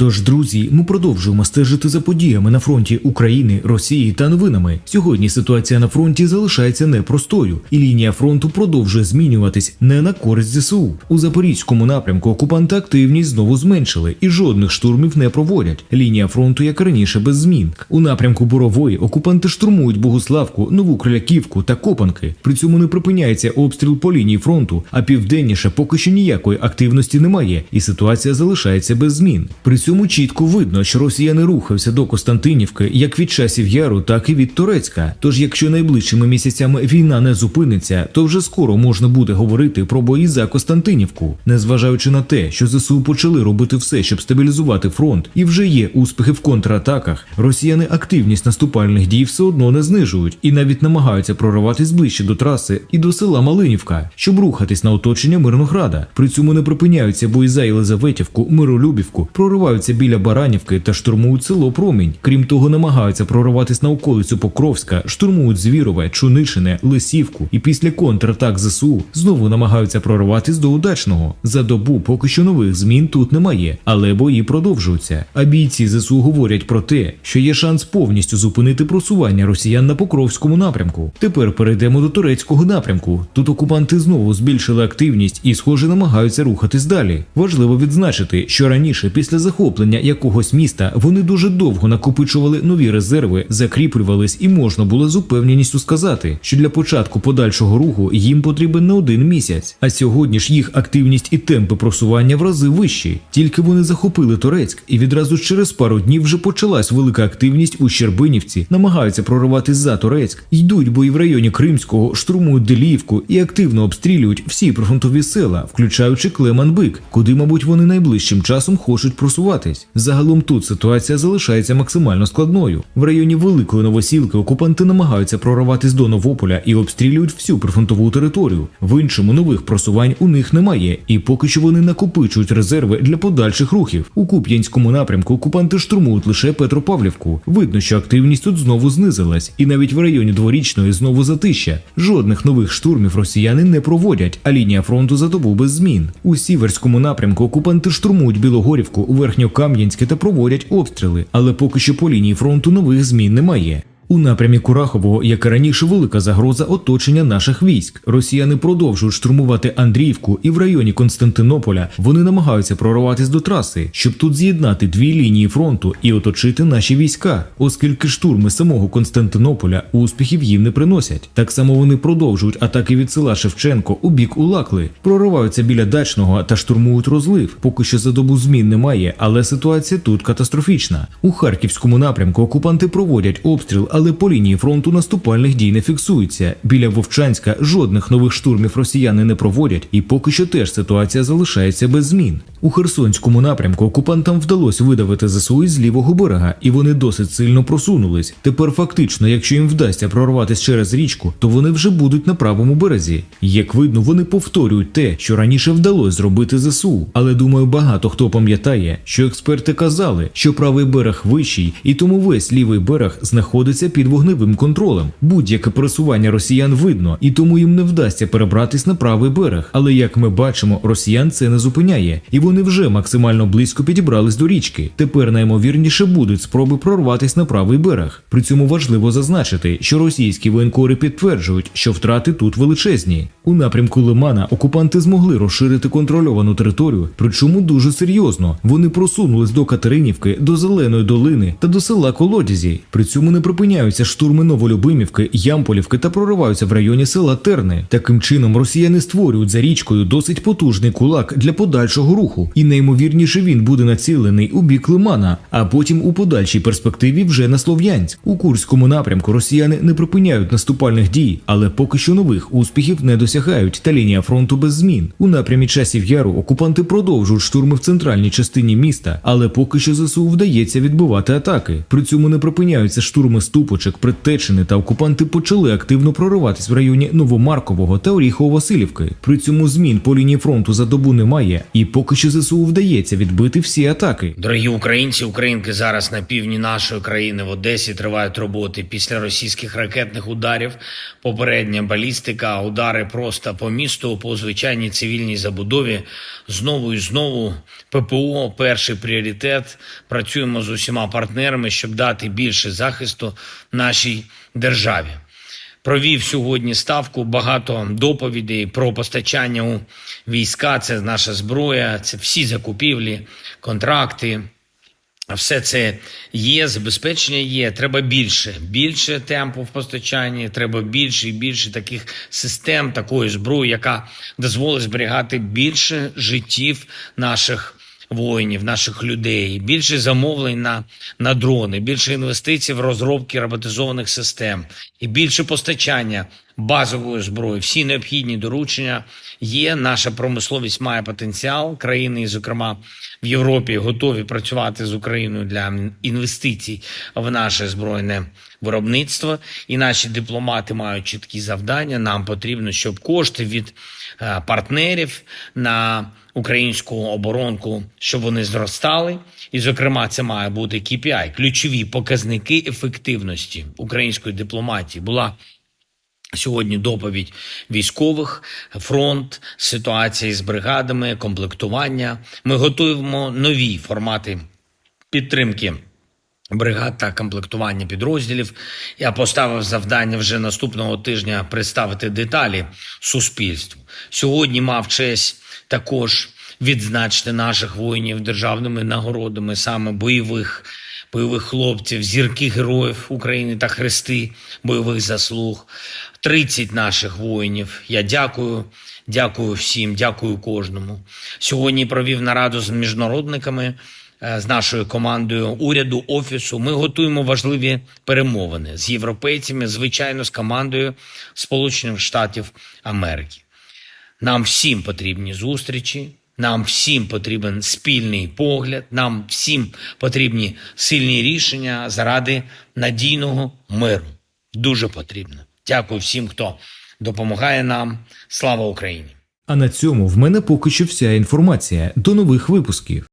Тож, друзі, ми продовжуємо стежити за подіями на фронті України, Росії та новинами. Сьогодні ситуація на фронті залишається непростою, і лінія фронту продовжує змінюватись не на користь ЗСУ. У запорізькому напрямку окупанти активність знову зменшили і жодних штурмів не проводять. Лінія фронту, як раніше, без змін. У напрямку Борової окупанти штурмують Богуславку, Нову Кроляківку та Копанки. При цьому не припиняється обстріл по лінії фронту, а південніше поки що ніякої активності немає, і ситуація залишається без змін. При цьому чітко видно, що росіяни рухаються до Константинівки як від часів Яру, так і від Турецька. Тож, якщо найближчими місяцями війна не зупиниться, то вже скоро можна буде говорити про бої за Константинівку, незважаючи на те, що ЗСУ почали робити все, щоб стабілізувати фронт, і вже є успіхи в контратаках. Росіяни активність наступальних дій все одно не знижують і навіть намагаються прориватись ближче до траси і до села Малинівка, щоб рухатись на оточення Мирнограда. При цьому не припиняються бої за Єлизаветівку, Миролюбівку, прориваються біля Баранівки та штурмують село Промінь. Крім того, намагаються прориватись на околицю Покровська, штурмують Звірове, Чунишине, Лисівку і після контратак ЗСУ знову намагаються прориватись до удачного. За добу поки що нових змін тут немає, але бої продовжуються. А бійці ЗСУ говорять про те, що є шанс повністю зупинити просування росіян на Покровському напрямку. Тепер перейдемо до турецького напрямку. Тут окупанти знову збільшили активність і, схоже, намагаються рухатись далі. Важливо відзначити, що раніше, після захоплення якогось міста, вони дуже довго накопичували нові резерви, закріплювались, і можна було з упевненістю сказати, що для початку подальшого руху їм потрібен не один місяць. А сьогодні ж їх активність і темпи просування в рази вищі. Тільки вони захопили Турецьк, і відразу через пару днів вже почалась велика активність у Щербинівці, намагаються прориватись за Турецьк, йдуть бої в районі Кримського, штурмують Деліївку і активно обстрілюють всі прифронтові села, включаючи Клеманбик, куди, мабуть, вони найближчим часом хочуть просуватись. Загалом тут ситуація залишається максимально складною. В районі Великої Новосілки окупанти намагаються прориватись до Новополя і обстрілюють всю прифронтову територію. В іншому нових просувань у них немає, і поки що вони накопичують резерви для подальших рухів. У Куп'янському напрямку окупанти штурмують лише Петропавлівку. Видно, що активність тут знову знизилась, і навіть в районі дворічної знову затища. Жодних нових штурмів росіяни не проводять, а лінія фронту за добу без змін. У сіверському напрямку окупанти штурмують Білогорівку, Верхньокам'янське та проводять обстріли, але поки що по лінії фронту нових змін немає. У напрямі Курахового, як і раніше, велика загроза оточення наших військ. Росіяни продовжують штурмувати Андріївку, і в районі Константинополя вони намагаються прорватися до траси, щоб тут з'єднати дві лінії фронту і оточити наші війська, оскільки штурми самого Константинополя успіхів їм не приносять. Так само вони продовжують атаки від села Шевченко у бік Улакли, прориваються біля дачного та штурмують розлив. Поки що за добу змін немає, але ситуація тут катастрофічна. У харківському напрямку окупанти проводять обстріл, але по лінії фронту наступальних дій не фіксується. Біля Вовчанська жодних нових штурмів росіяни не проводять, і поки що теж ситуація залишається без змін. У Херсонському напрямку окупантам вдалося видавити ЗСУ із лівого берега, і вони досить сильно просунулись. Тепер фактично, якщо їм вдасться прорватися через річку, то вони вже будуть на правому березі. Як видно, вони повторюють те, що раніше вдалося зробити ЗСУ. Але думаю, багато хто пам'ятає, що експерти казали, що правий берег вищий, і тому весь лівий берег знаходиться під вогневим контролем. Будь-яке пересування росіян видно, і тому їм не вдасться перебратись на правий берег. Але як ми бачимо, росіян це не зупиняє, і вони вже максимально близько підібрались до річки. Тепер наймовірніше будуть спроби прорватися на правий берег. При цьому важливо зазначити, що російські воєнкори підтверджують, що втрати тут величезні. У напрямку Лимана окупанти змогли розширити контрольовану територію, причому дуже серйозно. Вони просунулись до Катеринівки, до Зеленої долини та до села Колодязі. При цьому не припиняються штурми Новолюбимівки, Ямполівки та прориваються в районі села Терни. Таким чином росіяни створюють за річкою досить потужний кулак для подальшого руху, і найімовірніше він буде націлений у бік Лимана, а потім у подальшій перспективі вже на Слов'янськ. У Курському напрямку росіяни не припиняють наступальних дій, але поки що нових успіхів не досягають, та лінія фронту без змін. У напрямі часів яру окупанти продовжують штурми в центральній частині міста, але поки що ЗСУ вдається відбивати атаки. При цьому не припиняються штурми з Ступочек, Предтечини та окупанти почали активно прориватись в районі Новомаркового та Оріхово-Василівки. При цьому змін по лінії фронту за добу немає, і поки що ЗСУ вдається відбити всі атаки. Дорогі українці, українки зараз на півдні нашої країни в Одесі тривають роботи після російських ракетних ударів. Попередня балістика, удари просто по місту, по звичайній цивільній забудові. Знову і знову ППО перший пріоритет. Працюємо з усіма партнерами, щоб дати більше захисту нашій державі. Провів сьогодні ставку багато доповідей про постачання у війська. Це наша зброя, це всі закупівлі, контракти. Все це є, забезпечення є. Треба більше, більше темпу в постачанні. Треба більше і більше таких систем, такої зброї, яка дозволить зберігати більше життів наших воїнів, наших людей, більше замовлень на, на дрони, більше інвестицій в розробки роботизованих систем і більше постачання базової зброї. Всі необхідні доручення є. Наша промисловість має потенціал. Країни, зокрема в Європі, готові працювати з Україною для інвестицій в наше збройне виробництво. І наші дипломати мають чіткі завдання. Нам потрібно, щоб кошти від е, партнерів на українську оборонку, щоб вони зростали. І, зокрема, це має бути KPI, ключові показники ефективності української дипломатії. Була Сьогодні доповідь військових, фронт, ситуація з бригадами, комплектування. Ми готуємо нові формати підтримки бригад та комплектування підрозділів. Я поставив завдання вже наступного тижня представити деталі суспільству. Сьогодні мав честь також відзначити наших воїнів державними нагородами, саме бойових бойових хлопців, зірки героїв України та хрести бойових заслуг. 30 наших воїнів. Я дякую, дякую всім, дякую кожному. Сьогодні провів нараду з міжнародниками. е, З нашою командою уряду офісу ми готуємо важливі перемовини з європейцями, звичайно, з командою Сполучених Штатів Америки. Нам всім потрібні зустрічі, нам всім потрібен спільний погляд, нам всім потрібні сильні рішення заради надійного миру. Дуже потрібно. Дякую всім, хто допомагає нам. Слава Україні! А на цьому в мене поки що вся інформація. До нових випусків.